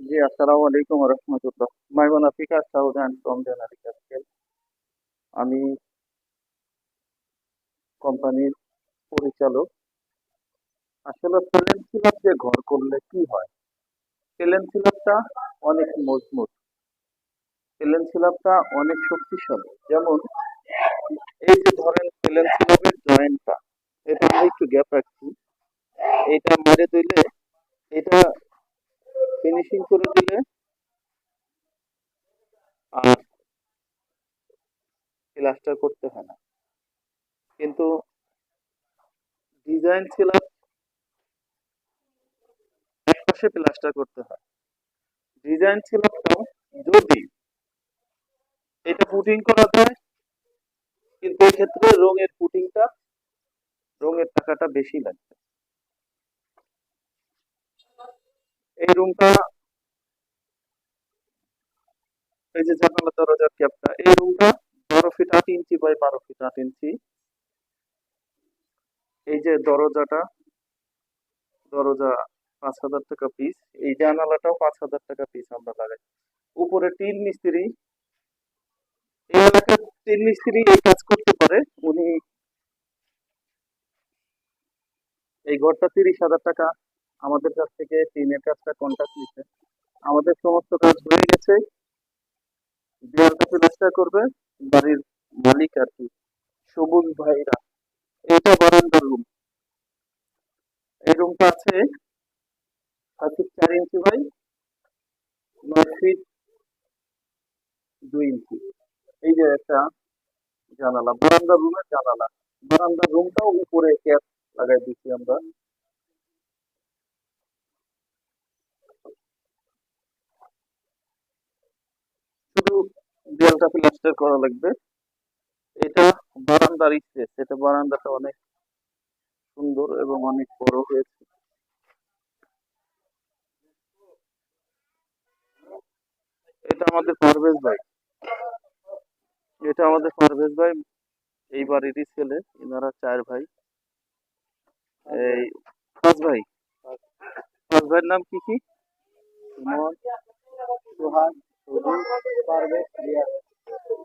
জি, আসসালামু আলাইকুম রহমতুল্লাহ। মাইমুনা ফিকা সাউথ অ্যান্ড ফ্রম আমি কোম্পানির পরিচালক। আসলে প্লেন সিলাপ দিয়ে ঘর করলে কি হয়? প্লেন সিলাপটা অনেক মজবুত। প্লেন সিলাপটা অনেক শক্তিশালী। যেমন, এই যে ধরেন প্লেন সিলাপের জয়েন্টটা এটা আমরা একটু গ্যাপ রাখছি। এটা মেরে দিলে ফিনিশিং করে দিলে আর প্লাস্টার করতে হয় না। কিন্তু ডিজাইন সিলাপ এক প্লাস্টার করতে হয়। ডিজাইন সিলাপটাও যদি এটা পুটিং করা যায়, কিন্তু এই ক্ষেত্রে রঙের পুটিংটা রঙের টাকাটা বেশি লাগবে। এই রুমটা এই যে জানালা দরজার ক্যাপটা এই রুমটা বারো ফিট আট ইঞ্চি বাই বারো ফিট আট ইঞ্চি। এই যে দরজাটা, দরজা পাঁচ হাজার টাকা পিস এই জানালাটাও পাঁচ হাজার টাকা পিস আমরা লাগাই। উপরে টিন মিস্ত্রি, এই এলাকার টিন মিস্ত্রি এই কাজ করতে পারে, উনি এই ঘরটা তিরিশ হাজার টাকা। আমাদের কাছ থেকে টিনের কাজটা কন্ট্যাক্ট নিচ্ছে। আমাদের সমস্ত কাজ হয়ে গেছে। দেওয়ালটা প্লাস্টার করবে, বাড়ির মালিক আর কি সবুজ ভাইরা, এটা বারান্দার রুম এই রুমটা আছে ছয় ফিট চার ইঞ্চি ভাই নয় ফিট দুই ইঞ্চি। এই যে একটা জানালা বারান্দার রুমের জানালা। বারান্দার রুমটাও উপরে ক্যাপ লাগাই দিচ্ছি আমরা। দেয়ালটা প্লাস্টার করা লাগবে। এটা বারান্দার স্পেস এটা বারান্দাটা অনেক সুন্দর এবং অনেক বড় হয়েছে। এটা আমাদের পারভেজ ভাই। এটা আমাদের পারভেজ ভাই, এই বাড়িরই ছেলে এনারা চার ভাই। এই পাঁচ ভাই। পাঁচ ভাইয়ের নাম কি কি? সুমন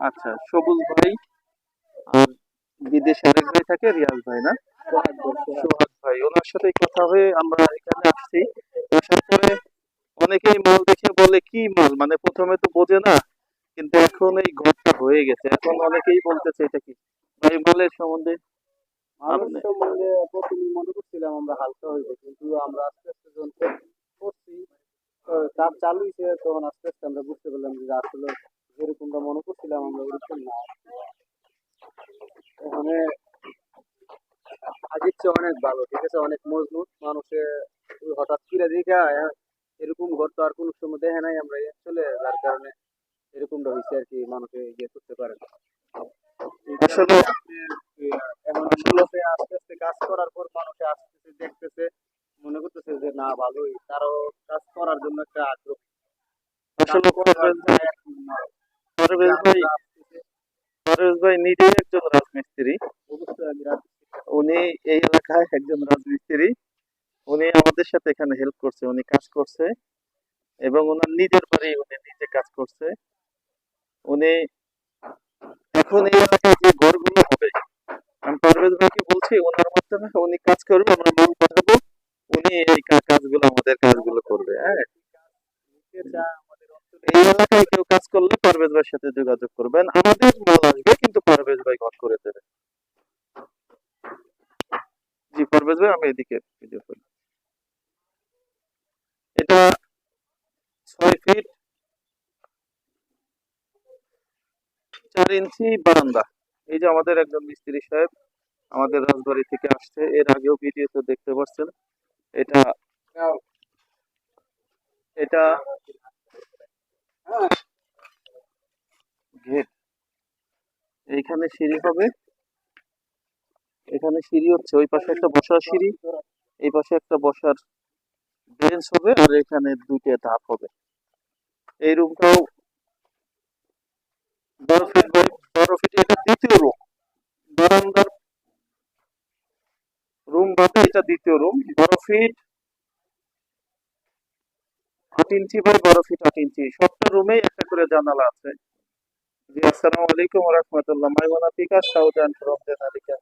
আচ্ছা সবুজ ভাই আর বিদেশে আরেক ভাই থাকে রিয়াজ ভাই না? সোহাগ ভাই ওনার সাথে কথা হয়ে আমরা এখানে আসছি। আসার পরে অনেকেই মাল দেখে বলে কি মাল? মানে প্রথমে তো বোঝে না কিন্তু এখন এই ঘরটা হয়ে গেছে। এখন অনেকেই বলতেছে এটা কি? ভাই মালের সম্বন্ধে মানুষ সম্বন্ধে প্রথমে মনে করছিলাম আমরা হালকা হইবে কিন্তু আমরা আস্তে আস্তে করছি কাজ চালু হয়েছে তখন আস্তে আস্তে আমরা বুঝতে পারলাম যে আসলে যেরকমটা মনে করছিলাম আমরা ওরকম না। ওখানে আগের চেয়ে অনেক ভালো ঠিক আছে? অনেক মজবুত মানুষে হঠাৎ কিরা দেখা এরকম ঘর তো আর কোনো সময় দেখে নাই আমরা। চলে যার কারণে এরকমটা হয়েছে আর কি মানুষে ইয়ে করতে পারে আসলে এখন আসলে আস্তে আস্তে কাজ করার পর মানুষে আস্তে দেখতেছে মনে করতেছে যে না ভালোই। করার জন্য একটা আগ্রহ। আসলে পারভেজ ভাই পারভেজ ভাই নিজেই একজন রাজমিস্ত্রি। অবশ্যই আমি রাজি। উনি এই এলাকায় একজন রাজমিস্ত্রি। উনি আমাদের সাথে এখানে হেল্প করছে উনি কাজ করছে। এবং ওনার নিজের বাড়ি উনি নিজে কাজ করছে। উনি এখন এই এলাকায় যে ঘরগুলো হবে আমি পারভেজ ভাইকে বলছি ওনার মাধ্যমে উনি কাজ করবে আমরা মাল পাঠাবো এই কাজগুলো আমাদের কাজগুলো করবে হ্যাঁ? এই এলাকায় কেউ কাজ করলে পারভেজ ভাইয়ের সাথে যোগাযোগ করবেন। আমাদের মাল আসবে কিন্তু পারভেজ ভাই ঘর করে দেবে। জি পারভেজ ভাই আমি এদিকে ভিডিও করি। এটা ছয় ফিট চার ইঞ্চি বারান্দা। এই যে আমাদের একজন মিস্ত্রি সাহেব আমাদের রাজবাড়ি থেকে আসছে এর আগেও ভিডিও ভিডিওতে দেখতে পাচ্ছেন। এটা এটা গেট এইখানে সিঁড়ি হবে। এখানে সিঁড়ি হচ্ছে ওই পাশে একটা বসার সিঁড়ি এই পাশে একটা বসার বেঞ্চ হবে আর এখানে দুইটা ধাপ হবে। এই রুমটাও বারো ফিট বাই এটা দ্বিতীয় রুম বারো ফিট আট ইঞ্চি বাই বারো ফিট আট ইঞ্চি। সবটা রুমে একটা করে জানালা আছে। জি, আসসালামু আলাইকুম রহমতুল্লাহ। মাইমুনা পিকা সাউদান ফ্রম কেমিক্যাল